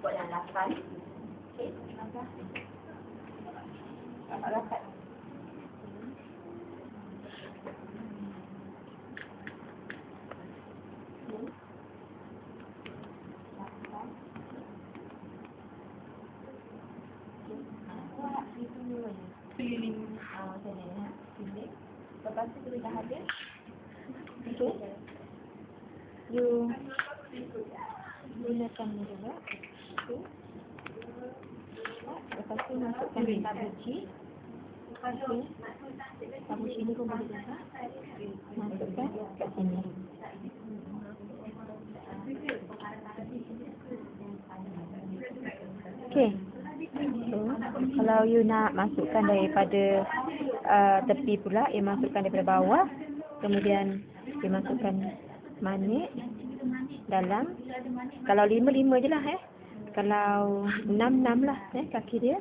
Buat dalam lapan. Okey. Terima kasih. Terima kasih. Lepas tu bila dah habis. Okey. You gunakan ni juga. Okey. Lepas tu masukkan tabuci. Okey. Tabuci ni pun boleh juga. Masukkan kat sini. Okey. So, kalau you nak masukkan daripada uh, tepi pula, you masukkan daripada bawah. Kemudian, you masukkan manik dalam. Kalau lima-lima je lah eh. Kalau enam-enam lah eh kaki dia.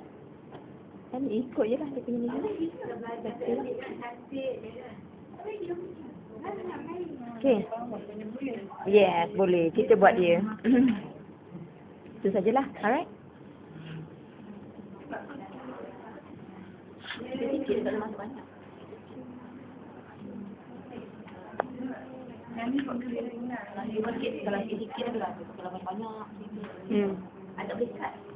Kan ikut je lah dia punya ni. Okey. Okey. Yes, boleh. Kita buat dia. Itu sajalah. Alright. Sikit tak masuk banyak. Kalau sikit, kalau sikit ada lah. Kalau banyak-banyak. Hmm. Ada boleh cut.